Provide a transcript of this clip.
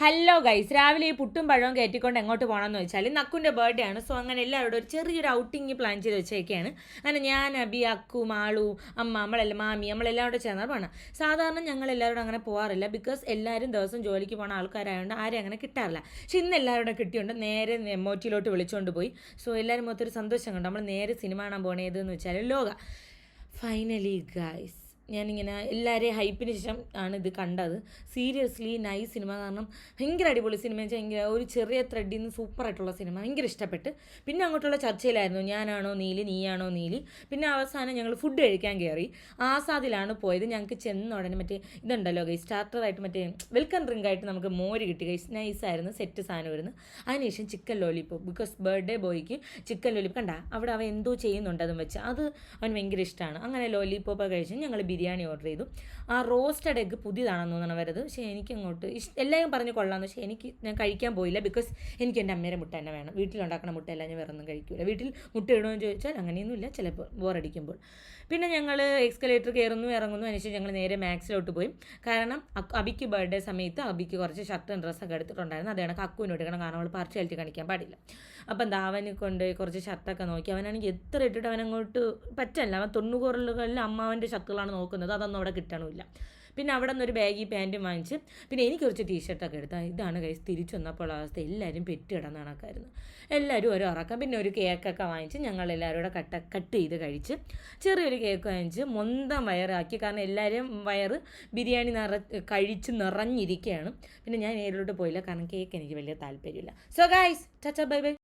Hello guys രാവിലെ ഈ പുട്ടും പഴവും കയറ്റിക്കൊണ്ട് എങ്ങോട്ട് പോകണമെന്ന് വെച്ചാൽ നക്കുന്റെ ബർത്ത്ഡേ ആണ്. സോ അങ്ങനെ എല്ലാവരോടും ഒരു ചെറിയൊരു ഔട്ടിങ് പ്ലാൻ ചെയ്ത് വെച്ചേക്കാണ് അങ്ങനെ ഞാൻ അബി അക്കു മാളു അമ്മ നമ്മളെല്ലാം മാമി നമ്മളെല്ലാം കൂടെ ചേർന്നാൽ പോകണം സാധാരണ ഞങ്ങൾ എല്ലാവരോടും അങ്ങനെ പോകാറില്ല ബിക്കോസ് എല്ലാവരും ദിവസം ജോലിക്ക് പോകുന്ന ആൾക്കാരായതുകൊണ്ട് ആരും അങ്ങനെ കിട്ടാറില്ല. പക്ഷെ ഇന്ന് എല്ലാവരും കിട്ടിയുണ്ട് നേരെ എമ്മോറ്റിയിലോട്ട് വിളിച്ചുകൊണ്ട് പോയി. സോ എല്ലാവരും മൊത്തം ഒരു സന്തോഷം കണ്ടു. നമ്മൾ നേരെ സിനിമ കാണാൻ പോകണേതെന്ന് വെച്ചാൽ ലോക. ഫൈനലി ഗൈസ് ഞാനിങ്ങനെ എല്ലാവരെയും ഹൈപ്പിന് ശേഷം ആണ് ഇത് കണ്ടത്. സീരിയസ്ലി നൈസ് സിനിമ കാരണം ഭയങ്കര അടിപൊളി സിനിമ വെച്ചാൽ ഭയങ്കര ഒരു ചെറിയ ത്രെഡിൽ നിന്ന് സൂപ്പറായിട്ടുള്ള സിനിമ ഭയങ്കര ഇഷ്ടപ്പെട്ട്. പിന്നെ അങ്ങോട്ടുള്ള ചർച്ചയിലായിരുന്നു. ഞാനാണോ നീലി നീയാണോ നീലി. പിന്നെ അവസാനം ഞങ്ങൾ ഫുഡ് കഴിക്കാൻ കയറി ആസാദിലാണ് പോയത്. ഞങ്ങൾക്ക് ചെന്ന ഉടനെ മറ്റേ ഇതുണ്ടല്ലോ ഗൈസ് സ്റ്റാർട്ടറായിട്ട് മറ്റേ വെൽക്കം ഡ്രിങ്ക് ആയിട്ട് നമുക്ക് മോര് കിട്ടി. ഗൈസ് നൈസായിരുന്നു സെറ്റ് സാധനം വരുന്നു അതിനുശേഷം ചിക്കൻ ലോലിപ്പോപ്പ് ബിക്കോസ് ബർത്ത്ഡേ ബോയ്ക്ക് ചിക്കൻ ലോലിപ്പ് കണ്ട? അവിടെ അവൻ എന്തോ ചെയ്യുന്നുണ്ട് അതും വെച്ച്. അത് അവന് ഭയങ്കര ഇഷ്ടമാണ് അങ്ങനെ ലോലിപ്പോപ്പ് കഴിച്ച് ഞങ്ങൾ ഓർഡർ ചെയ്തു. ആ റോസ്റ്റഡ് എഗ്ഗ് പുതിയതാണെന്ന് തോന്നണം വരുന്നത് പക്ഷേ എനിക്ക് അങ്ങോട്ട് ഇഷ്ട എല്ലാവരും പറഞ്ഞ് കൊള്ളാമെന്ന് പക്ഷേ എനിക്ക് ഞാൻ കഴിക്കാൻ പോയില്ല. ബിക്കോസ് എനിക്ക് എന്റെ അമ്മയുടെ മുട്ട തന്നെ വേണം. വീട്ടിലുണ്ടാക്കുന്ന മുട്ടയല്ല ഞാൻ വേറെ ഒന്നും കഴിക്കില്ല വീട്ടിൽ മുട്ട ഇടണമെന്ന് ചോദിച്ചാൽ അങ്ങനെയൊന്നുമില്ല. ചിലപ്പോൾ ബോറടിക്കുമ്പോൾ പിന്നെ ഞങ്ങൾ എക്സ്കലേറ്റർ കയറുന്നു ഇറങ്ങുന്നു. അതിനുശേഷം ഞങ്ങൾ നേരെ മാക്സിലോട്ട് പോയി. കാരണം അബിക്ക് ബർത്ത്ഡേ സമയത്ത് അബിക്ക് കുറച്ച് ഷർട്ടും ഡ്രസ്സൊക്കെ എടുത്തിട്ടുണ്ടായിരുന്നു. അത് കണക്ക് അക്കുവിന് എടുക്കണം കാരണം അവൾ പാർഷ്യാലിറ്റി കാണിക്കാൻ പാടില്ല. അപ്പം എന്താ കൊണ്ട് കുറച്ച് ഷർട്ടൊക്കെ നോക്കി. അവനാണെങ്കിൽ എത്ര ഇട്ടിട്ട് അവനങ്ങോട്ട് പറ്റല്ല. അവൻ തൊണ്ണൂറുകളിൽ അമ്മാവന്റെ ഷർട്ടുകളാണ് നോക്കുന്നത് അതൊന്നും അവിടെ കിട്ടണമില്ല. പിന്നെ അവിടെ നിന്ന് ഒരു ബാഗി പാന്റും വാങ്ങിച്ച് പിന്നെ എനിക്ക് കുറച്ച് ടീഷർട്ടൊക്കെ എടുത്താൽ ഇതാണ് കൈസ് തിരിച്ചു വന്നപ്പോൾ അവസ്ഥ. എല്ലാവരും പെറ്റിടുന്ന കണക്കായിരുന്നു. എല്ലാവരും ഓരോ ഉറക്കം. പിന്നെ ഒരു കേക്കൊക്കെ വാങ്ങിച്ച് ഞങ്ങൾ എല്ലാവരും കൂടെ കട്ട് കട്ട് ചെയ്ത് കഴിച്ച് ചെറിയൊരു കേക്ക് വാങ്ങിച്ച് മൊന്തം വയറാക്കി. കാരണം എല്ലാവരും വയറ് ബിരിയാണി നിറ കഴിച്ച് നിറഞ്ഞിരിക്കുകയാണ്. പിന്നെ ഞാൻ നേരിലോട്ട് പോയില്ല. കാരണം കേക്ക് എനിക്ക് വലിയ താല്പര്യമില്ല. സോ ഗൈസ് ചച്ച ബൈ ബൈ